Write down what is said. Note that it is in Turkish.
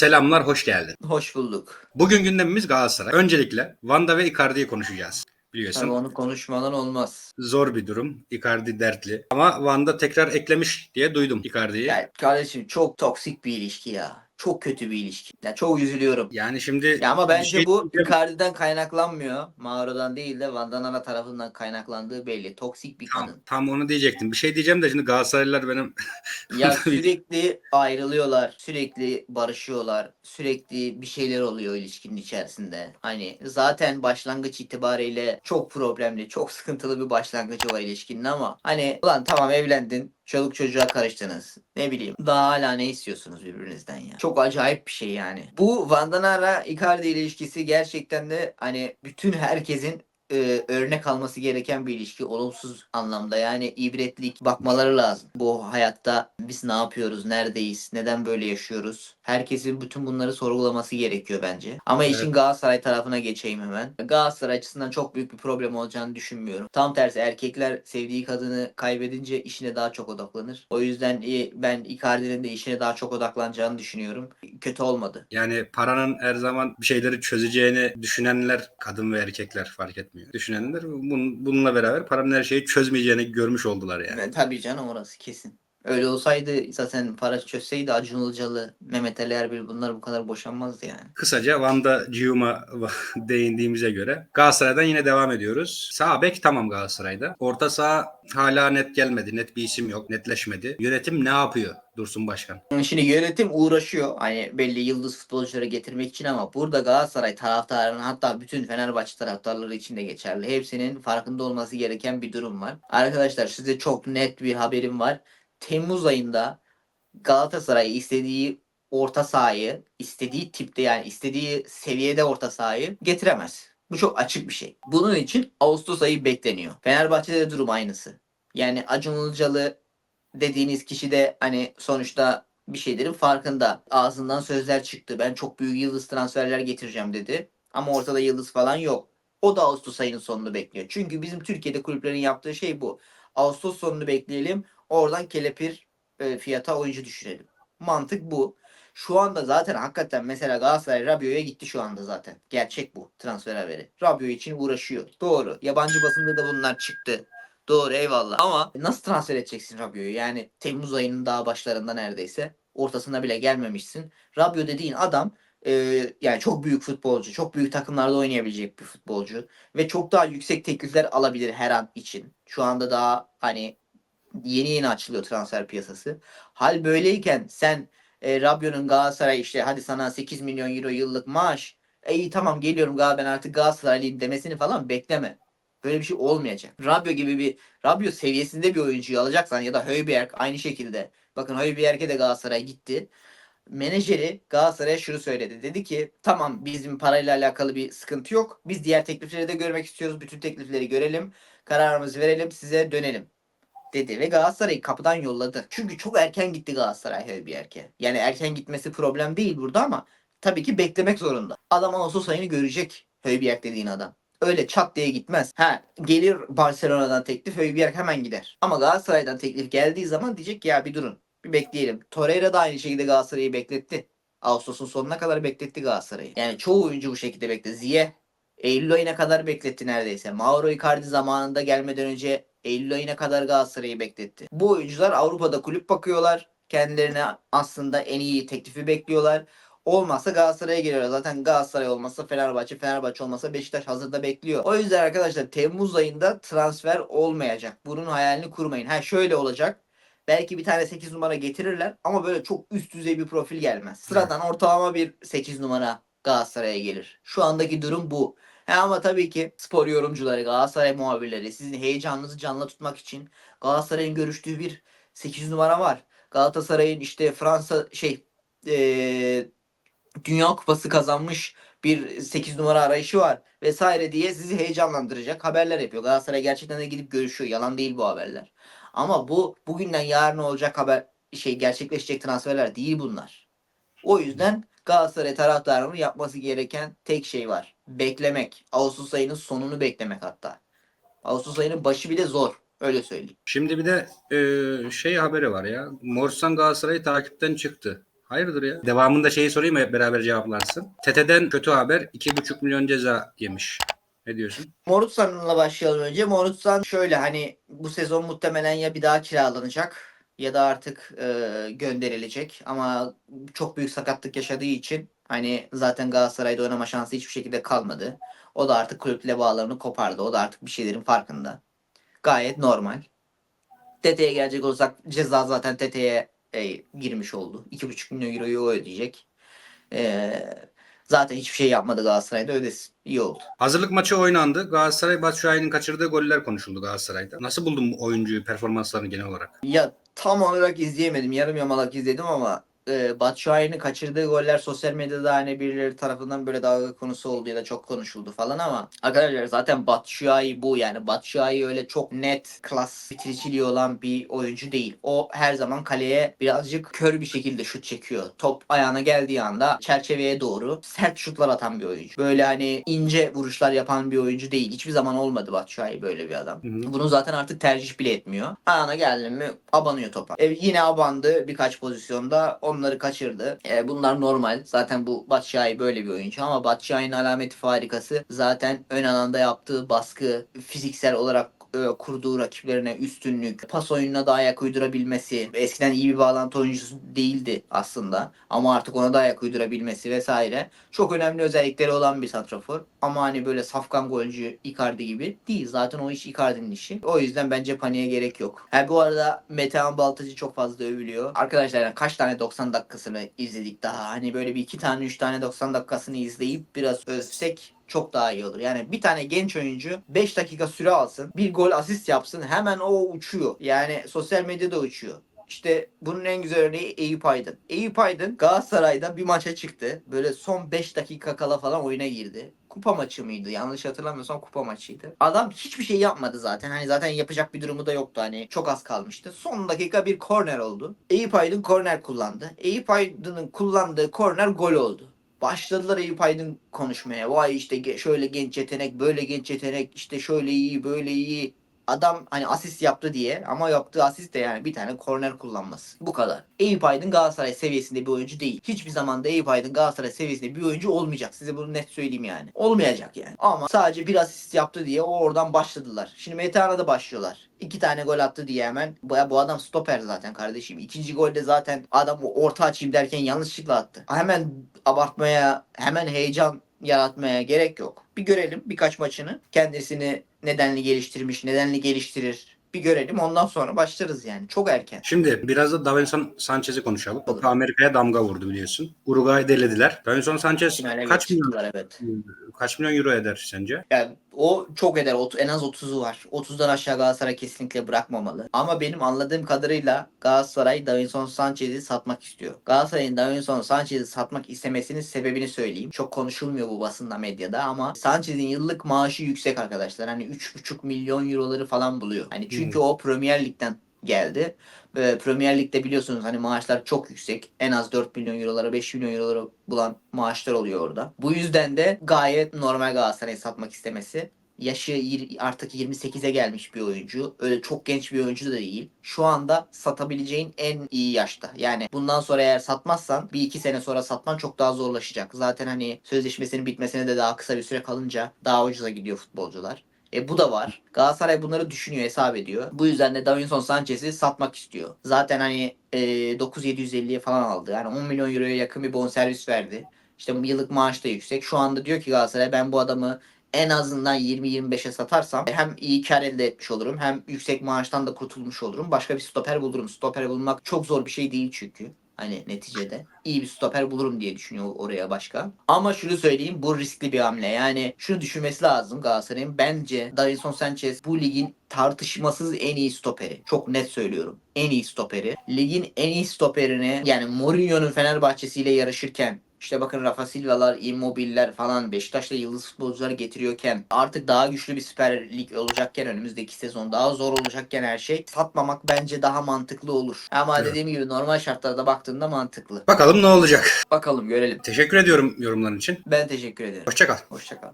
Selamlar, hoş geldin. Hoş bulduk. Bugün gündemimiz Galatasaray. Öncelikle Vanda ve Icardi'yi konuşacağız. Biliyorsun Tabii onu konuşmadan olmaz. zor bir durum. Icardi dertli. Ama Vanda tekrar eklemiş diye duydum Icardi'yi. Ya kardeşim çok toksik bir ilişki ya. Çok kötü bir ilişki. Ya çok üzülüyorum. Yani şimdi Ya ama bence şey bu. Icardi'den kaynaklanmıyor. Mauro'dan değil de Van Danara tarafından kaynaklandığı belli. Toksik bir Tam, kadın. tam onu diyecektim. Bir şey diyeceğim de şimdi Galatasaraylılar benim Ya sürekli ayrılıyorlar. Sürekli barışıyorlar. Sürekli bir şeyler oluyor ilişkinin içerisinde. Hani zaten başlangıç itibariyle çok problemli, çok sıkıntılı bir başlangıcı var ilişkinin ama hani ulan tamam evlendin. Çoluk çocuğa karıştınız. Ne bileyim. Daha hala ne istiyorsunuz birbirinizden ya? Çok acayip bir şey yani. Bu Vandanara Icardi ilişkisi gerçekten de hani bütün herkesin e, örnek alması gereken bir ilişki olumsuz anlamda yani ibretlik bakmaları lazım. Bu hayatta biz ne yapıyoruz, neredeyiz, neden böyle yaşıyoruz? Herkesin bütün bunları sorgulaması gerekiyor bence. Ama Evet. işin Galatasaray tarafına geçeyim hemen. Galatasaray açısından çok büyük bir problem olacağını düşünmüyorum. Tam tersi erkekler sevdiği kadını kaybedince işine daha çok odaklanır. O yüzden e, ben Icardi'nin de işine daha çok odaklanacağını düşünüyorum. Kötü olmadı. yani paranın her zaman bir şeyleri çözeceğini düşünenler kadın ve erkekler fark etmiyor. Düşünenler bun- bununla beraber paranın her şeyi çözmeyeceğini görmüş oldular yani. Yani. Tabii canım orası kesin. Öyle olsaydı zaten para çözseydi Acun Ilıcalı, Mehmet Ali Erbil bunlar bu kadar boşanmazdı yani. Kısaca Van'da Cium'a değindiğimize göre Galatasaray'dan yine devam ediyoruz. Sağ bek tamam Galatasaray'da. Orta saha hala net gelmedi. Net bir isim yok. Netleşmedi. Yönetim ne yapıyor Dursun Başkan? Şimdi yönetim uğraşıyor hani belli yıldız futbolcuları getirmek için ama burada Galatasaray taraftarının hatta bütün Fenerbahçe taraftarları için de geçerli. Hepsinin farkında olması gereken bir durum var. Arkadaşlar size çok net bir haberim var. Temmuz ayında Galatasaray istediği orta sahayı, istediği tipte yani istediği seviyede orta sahayı getiremez. Bu çok açık bir şey. Bunun için Ağustos ayı bekleniyor. Fenerbahçe'de de durum aynısı. Yani Acun Ilıcalı dediğiniz kişi de hani sonuçta bir şeylerin farkında. Ağzından sözler çıktı. Ben çok büyük yıldız transferler getireceğim dedi. Ama ortada yıldız falan yok. O da Ağustos ayının sonunu bekliyor. Çünkü bizim Türkiye'de kulüplerin yaptığı şey bu. Ağustos sonunu bekleyelim. Oradan kelepir e, fiyata oyuncu düşürelim. Mantık bu. Şu anda zaten hakikaten mesela Galatasaray Rabiot'a gitti şu anda zaten. Gerçek bu transfer haberi. Rabiot için uğraşıyor. Doğru. Yabancı basında da bunlar çıktı. Doğru eyvallah. Ama nasıl transfer edeceksin Rabiot'u? Yani Temmuz ayının daha başlarında neredeyse. Ortasına bile gelmemişsin. Rabiot dediğin adam e, yani çok büyük futbolcu. Çok büyük takımlarda oynayabilecek bir futbolcu. Ve çok daha yüksek teklifler alabilir her an için. Şu anda daha hani yeni yeni açılıyor transfer piyasası. Hal böyleyken sen e, Rabiot'un Galatasaray işte hadi sana 8 milyon euro yıllık maaş. E, iyi tamam geliyorum Gal ben artık Galatasaraylıyım demesini falan bekleme. Böyle bir şey olmayacak. Rabiot gibi bir Rabiot seviyesinde bir oyuncuyu alacaksan ya da Højbjerg aynı şekilde. Bakın Højbjerg'e de Galatasaray gitti. Menajeri Galatasaray'a şunu söyledi. Dedi ki tamam bizim parayla alakalı bir sıkıntı yok. Biz diğer teklifleri de görmek istiyoruz. Bütün teklifleri görelim. Kararımızı verelim size dönelim. Dedi ve Galatasaray'ı kapıdan yolladı. Çünkü çok erken gitti Galatasaray Højbjerg'e. Yani erken gitmesi problem değil burada ama tabii ki beklemek zorunda. Adam Ağustos ayını görecek. Højbjerg dediğin adam. Öyle çat diye gitmez. Ha gelir Barcelona'dan teklif Højbjerg hemen gider. Ama Galatasaray'dan teklif geldiği zaman diyecek ki ya bir durun. Bir bekleyelim. Torreira da aynı şekilde Galatasaray'ı bekletti. Ağustos'un sonuna kadar bekletti Galatasaray'ı. Yani çoğu oyuncu bu şekilde bekletti. Ziye Eylül ayına kadar bekletti neredeyse. Mauro Icardi zamanında gelmeden önce Eylül ayına kadar Galatasaray'ı bekletti. Bu oyuncular Avrupa'da kulüp bakıyorlar. Kendilerine aslında en iyi teklifi bekliyorlar. Olmazsa Galatasaray'a geliyorlar. Zaten Galatasaray olmazsa Fenerbahçe, Fenerbahçe olmazsa Beşiktaş hazırda bekliyor. O yüzden arkadaşlar Temmuz ayında transfer olmayacak. Bunun hayalini kurmayın. Ha şöyle olacak. Belki bir tane 8 numara getirirler ama böyle çok üst düzey bir profil gelmez. Sıradan ortalama bir 8 numara Galatasaray'a gelir. Şu andaki durum bu. He ama tabii ki spor yorumcuları, Galatasaray muhabirleri sizin heyecanınızı canlı tutmak için Galatasaray'ın görüştüğü bir 8 numara var. Galatasaray'ın işte Fransa şey eee Dünya Kupası kazanmış bir 8 numara arayışı var vesaire diye sizi heyecanlandıracak haberler yapıyor. Galatasaray gerçekten de gidip görüşüyor. Yalan değil bu haberler. Ama bu bugünden yarın olacak haber şey gerçekleşecek transferler değil bunlar. O yüzden Galatasaray taraftarının yapması gereken tek şey var. Beklemek. Ağustos ayının sonunu beklemek hatta. Ağustos ayının başı bile zor. Öyle söyleyeyim. Şimdi bir de e, şey haberi var ya. Morsan Galatasaray'ı takipten çıktı. Hayırdır ya? Devamında şeyi sorayım mı hep beraber cevaplarsın. TT'den kötü haber 2,5 milyon ceza yemiş. Ne diyorsun? Morutsan'la başlayalım önce. Morutsan şöyle hani bu sezon muhtemelen ya bir daha kiralanacak ya da artık e, gönderilecek. Ama çok büyük sakatlık yaşadığı için hani zaten Galatasaray'da oynama şansı hiçbir şekilde kalmadı. O da artık kulüple bağlarını kopardı. O da artık bir şeylerin farkında. Gayet normal. TT'ye gelecek olsak ceza zaten TT'ye e, girmiş oldu. 2,5 milyon euroyu o ödeyecek. E, zaten hiçbir şey yapmadı Galatasaray'da ödesin. İyi oldu. Hazırlık maçı oynandı. Galatasaray Batshuayi'nin kaçırdığı goller konuşuldu Galatasaray'da. Nasıl buldun bu oyuncuyu, performanslarını genel olarak? Ya tam olarak izleyemedim. Yarım yamalak izledim ama e, Batshuayi'nin kaçırdığı goller sosyal medyada hani birileri tarafından böyle dalga konusu oldu ya da çok konuşuldu falan ama arkadaşlar zaten Batshuayi bu yani Batshuayi öyle çok net klas bitiriciliği olan bir oyuncu değil. O her zaman kaleye birazcık kör bir şekilde şut çekiyor. Top ayağına geldiği anda çerçeveye doğru sert şutlar atan bir oyuncu. Böyle hani ince vuruşlar yapan bir oyuncu değil. Hiçbir zaman olmadı Batshuayi böyle bir adam. Hı hı. Bunu zaten artık tercih bile etmiyor. Ayağına geldi mi abanıyor topa. E, yine abandı birkaç pozisyonda. Onları kaçırdı. E, bunlar normal. Zaten bu Batshuayi böyle bir oyuncu ama Batshuayi'nin alameti farikası zaten ön alanda yaptığı baskı, fiziksel olarak e, kurduğu rakiplerine üstünlük, pas oyununa da ayak uydurabilmesi. Eskiden iyi bir bağlantı oyuncusu değildi aslında. Ama artık ona da ayak uydurabilmesi vesaire. Çok önemli özellikleri olan bir santrafor. Ama hani böyle safkan golcü Icardi gibi değil. Zaten o iş Icardi'nin işi. O yüzden bence paniğe gerek yok. Ha, bu arada Metehan Baltacı çok fazla övülüyor. Arkadaşlar yani kaç tane 90 dakikasını izledik daha. Hani böyle bir iki tane üç tane 90 dakikasını izleyip biraz övsek çok daha iyi olur. Yani bir tane genç oyuncu 5 dakika süre alsın. Bir gol asist yapsın. Hemen o uçuyor. Yani sosyal medyada uçuyor. İşte bunun en güzel örneği Eyüp Aydın. Eyüp Aydın Galatasaray'da bir maça çıktı. Böyle son 5 dakika kala falan oyuna girdi. Kupa maçı mıydı? Yanlış hatırlamıyorsam kupa maçıydı. Adam hiçbir şey yapmadı zaten. Hani zaten yapacak bir durumu da yoktu. Hani çok az kalmıştı. Son dakika bir korner oldu. Eyüp Aydın korner kullandı. Eyüp Aydın'ın kullandığı korner gol oldu. Başladılar Eyüp Aydın konuşmaya. Vay işte şöyle genç yetenek, böyle genç yetenek, işte şöyle iyi, böyle iyi. Adam hani asist yaptı diye ama yaptığı asist de yani bir tane korner kullanması. Bu kadar. Eyüp Aydın Galatasaray seviyesinde bir oyuncu değil. Hiçbir zaman da Eyüp Aydın Galatasaray seviyesinde bir oyuncu olmayacak. Size bunu net söyleyeyim yani. Olmayacak yani. Ama sadece bir asist yaptı diye o oradan başladılar. Şimdi Metehan'a da başlıyorlar. İki tane gol attı diye hemen. Bu, bu adam stoper zaten kardeşim. İkinci golde zaten adam orta açayım derken yanlışlıkla attı. Hemen abartmaya, hemen heyecan yaratmaya gerek yok. Bir görelim birkaç maçını. Kendisini nedenli geliştirmiş, nedenli geliştirir. Bir görelim ondan sonra başlarız yani. Çok erken. Şimdi biraz da Davinson Sanchez'i konuşalım. Olur. Amerika'ya damga vurdu biliyorsun. Uruguay'ı delediler. Davinson Sanchez Finale kaç milyon, evet. kaç milyon euro eder sence? Yani o çok eder. En az 30'u var. 30'dan aşağı Galatasaray kesinlikle bırakmamalı. Ama benim anladığım kadarıyla Galatasaray Davinson Sanchez'i satmak istiyor. Galatasaray'ın Davinson Sanchez'i satmak istemesinin sebebini söyleyeyim. Çok konuşulmuyor bu basında medyada ama Sanchez'in yıllık maaşı yüksek arkadaşlar. Hani 3,5 milyon euroları falan buluyor. Hani çünkü o Premier Lig'den geldi. Ee, Premier Lig'de biliyorsunuz hani maaşlar çok yüksek. En az 4 milyon eurolara 5 milyon eurolara bulan maaşlar oluyor orada. Bu yüzden de gayet normal Galatasaray'ı satmak istemesi. Yaşı artık 28'e gelmiş bir oyuncu. Öyle çok genç bir oyuncu da değil. Şu anda satabileceğin en iyi yaşta. Yani bundan sonra eğer satmazsan bir iki sene sonra satman çok daha zorlaşacak. Zaten hani sözleşmesinin bitmesine de daha kısa bir süre kalınca daha ucuza gidiyor futbolcular. E bu da var. Galatasaray bunları düşünüyor, hesap ediyor. Bu yüzden de Davinson Sanchez'i satmak istiyor. Zaten hani e, 9750'ye falan aldı. Yani 10 milyon euroya yakın bir bonservis verdi. İşte yıllık maaş da yüksek. Şu anda diyor ki Galatasaray ben bu adamı en azından 20-25'e satarsam hem iyi kar elde etmiş olurum hem yüksek maaştan da kurtulmuş olurum. Başka bir stoper bulurum. Stoper bulmak çok zor bir şey değil çünkü. Hani neticede iyi bir stoper bulurum diye düşünüyor oraya başka. Ama şunu söyleyeyim bu riskli bir hamle. Yani şunu düşünmesi lazım Galatasaray'ın. Bence Davinson Sanchez bu ligin tartışmasız en iyi stoperi. Çok net söylüyorum. En iyi stoperi. Ligin en iyi stoperini yani Mourinho'nun Fenerbahçesiyle yarışırken işte bakın Rafa Silva'lar, Immobiller falan Beşiktaş'ta yıldız futbolcuları getiriyorken artık daha güçlü bir Süper Lig olacakken önümüzdeki sezon daha zor olacakken her şey satmamak bence daha mantıklı olur. Ama Evet. dediğim gibi normal şartlarda baktığında mantıklı. Bakalım ne olacak. Bakalım görelim. Teşekkür ediyorum yorumların için. Ben teşekkür ederim. Hoşça kal. Hoşçakal.